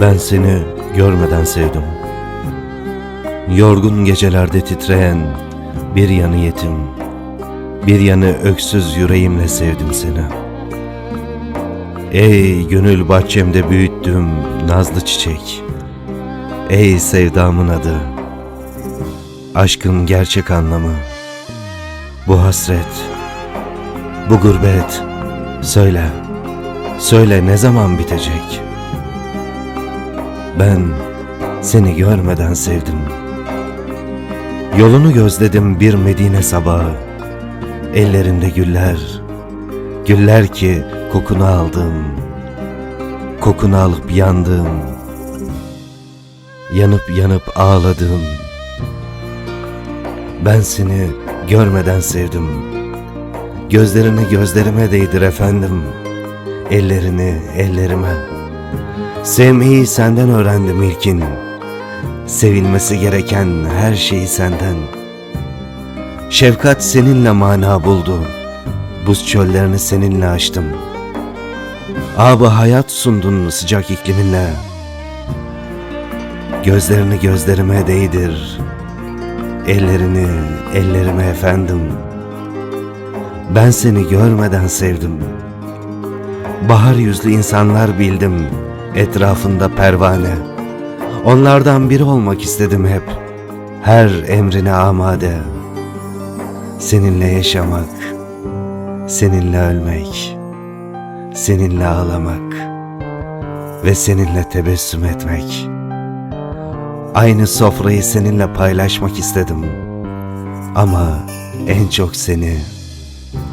Ben seni görmeden sevdim. Yorgun gecelerde titreyen bir yanı yetim, bir yanı öksüz yüreğimle sevdim seni. Ey gönül bahçemde büyüttüğüm nazlı çiçek, ey sevdamın adı, aşkın gerçek anlamı, bu hasret, bu gurbet, söyle, söyle ne zaman bitecek?'' Ben seni görmeden sevdim. Yolunu gözledim bir Medine sabahı. Ellerinde güller, güller ki kokunu aldım. Kokunu alıp yandım. Yanıp yanıp ağladım. Ben seni görmeden sevdim. Gözlerini gözlerime değdir efendim. Ellerini ellerime. Sevmeyi senden öğrendim ilkin. Sevilmesi gereken her şeyi senden. Şefkat seninle mana buldu. Buz çöllerini seninle açtım. Abı hayat sundun sıcak ikliminle. Gözlerini gözlerime değdir. Ellerini ellerime efendim. Ben seni görmeden sevdim. Bahar yüzlü insanlar bildim etrafında pervane. Onlardan biri olmak istedim hep. Her emrine amade. Seninle yaşamak, seninle ölmek, seninle ağlamak ve seninle tebessüm etmek. Aynı sofrayı seninle paylaşmak istedim. Ama en çok seni,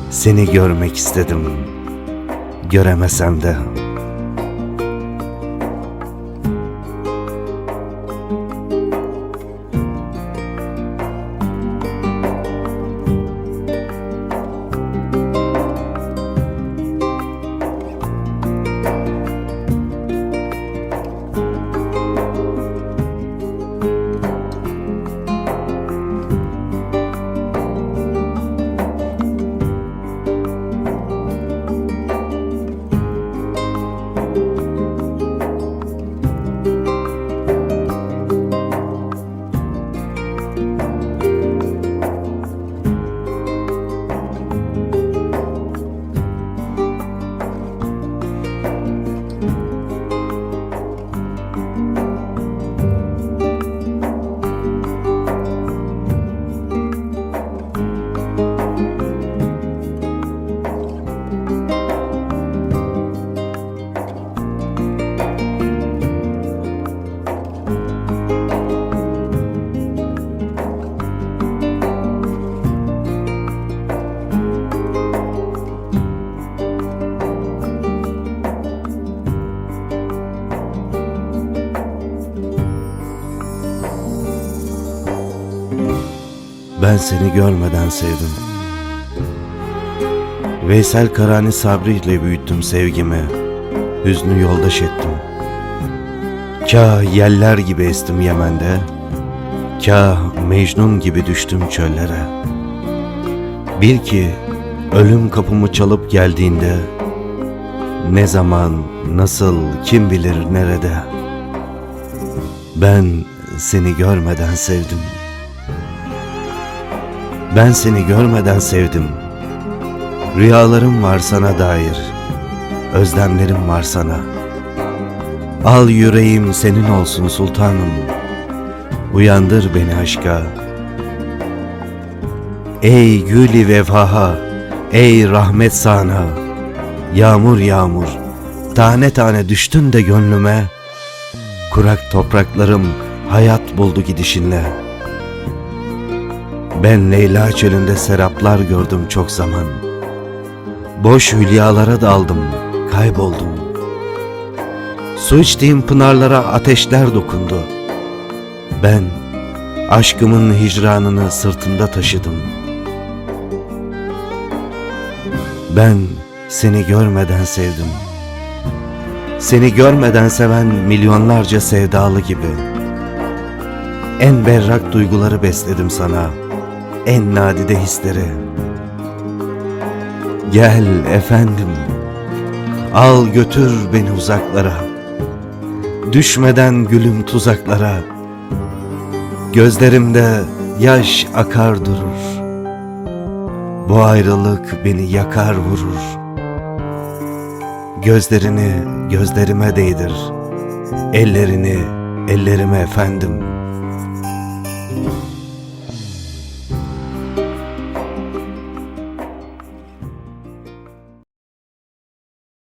seni görmek istedim. Göremesem de. Ben seni görmeden sevdim. Veysel Karani sabrıyla büyüttüm sevgimi. Hüznü yoldaş ettim. Kah yeller gibi estim Yemen'de. Kah Mecnun gibi düştüm çöllere. Bil ki ölüm kapımı çalıp geldiğinde ne zaman, nasıl, kim bilir nerede. Ben seni görmeden sevdim. Ben seni görmeden sevdim. Rüyalarım var sana dair. Özlemlerim var sana. Al yüreğim senin olsun sultanım. Uyandır beni aşka. Ey gülü vefaha, ey rahmet sana. Yağmur yağmur, tane tane düştün de gönlüme. Kurak topraklarım hayat buldu gidişinle.'' Ben Leyla çölünde seraplar gördüm çok zaman. Boş hülyalara daldım, kayboldum. Su içtiğim pınarlara ateşler dokundu. Ben aşkımın hicranını sırtımda taşıdım. Ben seni görmeden sevdim. Seni görmeden seven milyonlarca sevdalı gibi. En berrak duyguları besledim sana.'' en nadide hislere. Gel efendim, al götür beni uzaklara. Düşmeden gülüm tuzaklara. Gözlerimde yaş akar durur. Bu ayrılık beni yakar vurur. Gözlerini gözlerime değdir. Ellerini ellerime efendim.